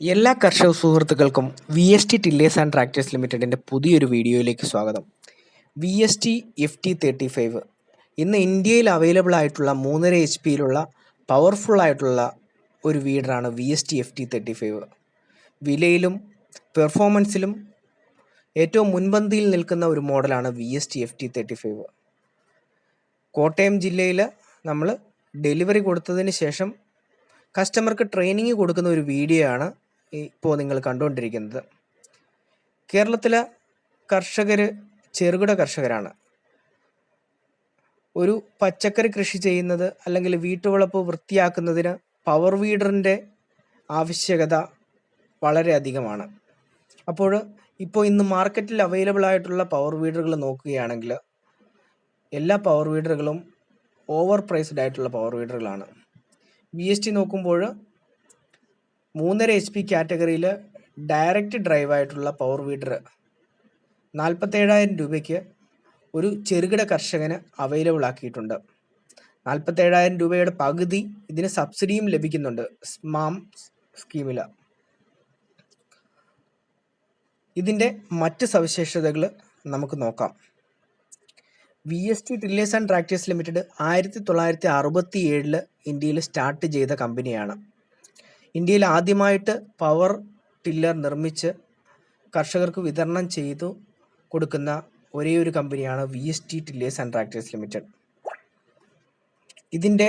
എല്ലാ കർഷക സുഹൃത്തുക്കൾക്കും V S T tillers and tractors ലിമിറ്റഡിന്റെ പുതിയൊരു വീഡിയോയിലേക്ക് സ്വാഗതം. V S T F T thirty five ഇന്ന് ഇന്ത്യയിൽ അവൈലബിൾ ആയിട്ടുള്ള മൂന്നര എച്ച് പിയിലുള്ള പവർഫുൾ ആയിട്ടുള്ള ഒരു വീഡറാണ് V S T F T thirty five വിലയിലും പെർഫോമൻസിലും ഏറ്റവും മുൻപന്തിയിൽ നിൽക്കുന്ന ഒരു മോഡലാണ് V S T F T thirty five Kottayam ജില്ലയിൽ നമ്മൾ ഡെലിവറി കൊടുത്തതിന് ശേഷം കസ്റ്റമർക്ക് ട്രെയിനിങ് കൊടുക്കുന്ന ഒരു വീഡിയോ ആണ് ഇപ്പോൾ നിങ്ങൾ കണ്ടുകൊണ്ടിരിക്കുന്നത്. കേരളത്തിലെ കർഷകർ ചെറുകിട കർഷകരാണ്. ഒരു പച്ചക്കറി കൃഷി ചെയ്യുന്നത് അല്ലെങ്കിൽ വീട്ടുവളപ്പ് വൃത്തിയാക്കുന്നതിന് പവർ വീഡറിന്റെ ആവശ്യകത വളരെ അധികമാണ്. അപ്പോൾ ഇപ്പോൾ ഇന്ന് മാർക്കറ്റിൽ അവൈലബിൾ ആയിട്ടുള്ള പവർ വീഡറുകൾ നോക്കുകയാണെങ്കിൽ എല്ലാ പവർ വീഡറുകളും ഓവർ പ്രൈസ്ഡ് ആയിട്ടുള്ള പവർ വീഡറുകളാണ് വി എസ് ടി നോക്കുമ്പോൾ മൂന്നര എച്ച് പി കാറ്റഗറിയിൽ ഡയറക്റ്റ് ഡ്രൈവായിട്ടുള്ള പവർ വീഡർ നാൽപ്പത്തേഴായിരം രൂപയ്ക്ക് ഒരു ചെറുകിട കർഷകന് അവൈലബിൾ ആക്കിയിട്ടുണ്ട്. നാൽപ്പത്തേഴായിരം രൂപയുടെ പകുതി ഇതിന് സബ്സിഡിയും ലഭിക്കുന്നുണ്ട് സ്മാം സ്കീമിൽ ഇതിന്റെ മറ്റ് സവിശേഷതകൾ നമുക്ക് നോക്കാം. V S T tillers and tractors limited ആയിരത്തി തൊള്ളായിരത്തി അറുപത്തി ഏഴിൽ ഇന്ത്യയിൽ സ്റ്റാർട്ട് ചെയ്ത കമ്പനിയാണ് ഇന്ത്യയിൽ ആദ്യമായിട്ട് പവർ ടില്ലർ നിർമ്മിച്ച് കർഷകർക്ക് വിതരണം ചെയ്തു കൊടുക്കുന്ന ഒരേ ഒരു കമ്പനിയാണ് V S T tillers and tractors limited ഇതിന്റെ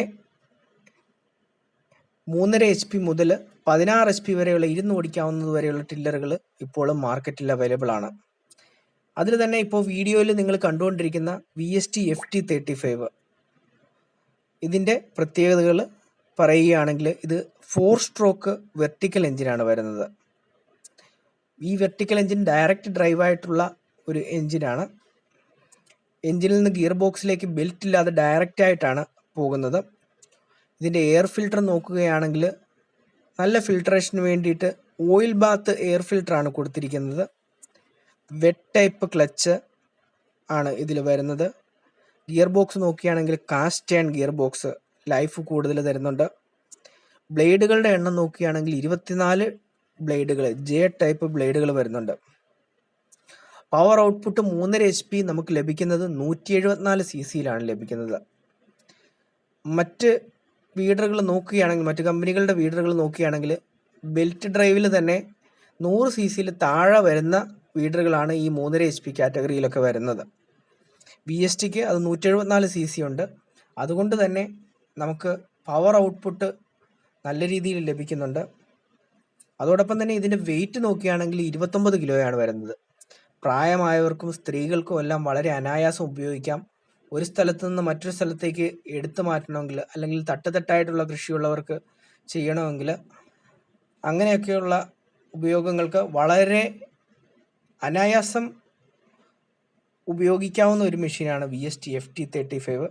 മൂന്നര എച്ച് പി മുതൽ പതിനാറ് എച്ച് പി വരെയുള്ള ഇരുന്ന് ഓടിക്കാവുന്നത് വരെയുള്ള ടില്ലറുകൾ ഇപ്പോഴും മാർക്കറ്റിൽ അവൈലബിൾ ആണ്. അതിൽ തന്നെ ഇപ്പോൾ വീഡിയോയിൽ നിങ്ങൾ കണ്ടുകൊണ്ടിരിക്കുന്ന V S T F T thirty five ഇതിന്റെ പ്രത്യേകതകൾ പറയുകയാണെങ്കിൽ ഇത് ഫോർ സ്ട്രോക്ക് വെർട്ടിക്കൽ എഞ്ചിനാണ് വരുന്നത്. ഈ വെർട്ടിക്കൽ എഞ്ചിൻ ഡയറക്റ്റ് ഡ്രൈവ് ആയിട്ടുള്ള ഒരു എഞ്ചിനാണ് എഞ്ചിനിൽ നിന്ന് ഗിയർ ബോക്സിലേക്ക് ബെൽറ്റ് ഇല്ലാതെ ഡയറക്റ്റ് ആയിട്ടാണ് പോകുന്നത്. ഇതിന്റെ എയർ ഫിൽട്ടർ നോക്കുകയാണെങ്കിൽ നല്ല ഫിൽട്രേഷന് വേണ്ടിയിട്ട് ഓയിൽ ബാത്ത് എയർ ഫിൽട്ടറാണ് കൊടുത്തിരിക്കുന്നത്. വെറ്റ് ടൈപ്പ് ക്ലച്ച് ആണ് ഇതിൽ വരുന്നത്. ഗിയർ ബോക്സ് നോക്കുകയാണെങ്കിൽ cast and gear box life കൂടുതൽ തരുന്നുണ്ട്. ബ്ലേഡുകളുടെ എണ്ണം നോക്കുകയാണെങ്കിൽ ഇരുപത്തിനാല് ബ്ലേഡുകൾ ജെ ടൈപ്പ് ബ്ലേഡുകൾ വരുന്നുണ്ട്. പവർ ഔട്ട്പുട്ട് മൂന്നര എച്ച് പി നമുക്ക് ലഭിക്കുന്നത് നൂറ്റി എഴുപത്തിനാല് സി സിയിലാണ് ലഭിക്കുന്നത്. മറ്റ് വീഡറുകൾ നോക്കുകയാണെങ്കിൽ മറ്റ് കമ്പനികളുടെ വീഡറുകൾ നോക്കുകയാണെങ്കിൽ ബെൽറ്റ് ഡ്രൈവിൽ തന്നെ നൂറ് സി സിയിൽ താഴെ വരുന്ന വീഡറുകളാണ് ഈ മൂന്നര എച്ച് പി കാറ്റഗറിയിലൊക്കെ വരുന്നത്. ബി എസ് ടിക്ക് അത് നൂറ്റി എഴുപത്തിനാല് സി സി ഉണ്ട്. അതുകൊണ്ട് തന്നെ നമുക്ക് പവർ ഔട്ട്പുട്ട് നല്ല രീതിയിൽ ലഭിക്കുന്നുണ്ട്. അതോടൊപ്പം തന്നെ ഇതിന്റെ വെയിറ്റ് നോക്കുകയാണെങ്കിൽ ഇരുപത്തൊമ്പത് കിലോയാണ് വരുന്നത്. പ്രായമായവർക്കും സ്ത്രീകൾക്കും എല്ലാം വളരെ അനായാസം ഉപയോഗിക്കാം. ഒരു സ്ഥലത്ത് നിന്ന് മറ്റൊരു സ്ഥലത്തേക്ക് എടുത്തു മാറ്റണമെങ്കിൽ അല്ലെങ്കിൽ തട്ടുതട്ടായിട്ടുള്ള കൃഷിയുള്ളവർക്ക് ചെയ്യണമെങ്കിൽ അങ്ങനെയൊക്കെയുള്ള ഉപയോഗങ്ങൾക്ക് വളരെ അനായാസം ഉപയോഗിക്കാവുന്ന ഒരു മെഷീനാണ് V S T F T thirty five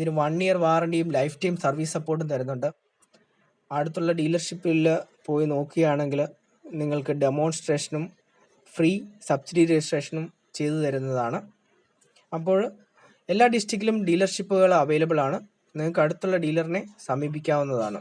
ഇതിന് വൺ ഇയർ വാറണ്ടിയും ലൈഫ് ടൈം സർവീസ് സപ്പോർട്ടും തരുന്നുണ്ട്. അടുത്തുള്ള ഡീലർഷിപ്പിൽ പോയി നോക്കുകയാണെങ്കിൽ നിങ്ങൾക്ക് ഡെമോൺസ്ട്രേഷനും ഫ്രീ സബ്സിഡി രജിസ്ട്രേഷനും ചെയ്തു തരുന്നതാണ്. അപ്പോൾ എല്ലാ ഡിസ്ട്രിക്റ്റിലും ഡീലർഷിപ്പുകൾ അവൈലബിൾ ആണ്. നിങ്ങൾക്ക് അടുത്തുള്ള ഡീലറിനെ സമീപിക്കാവുന്നതാണ്.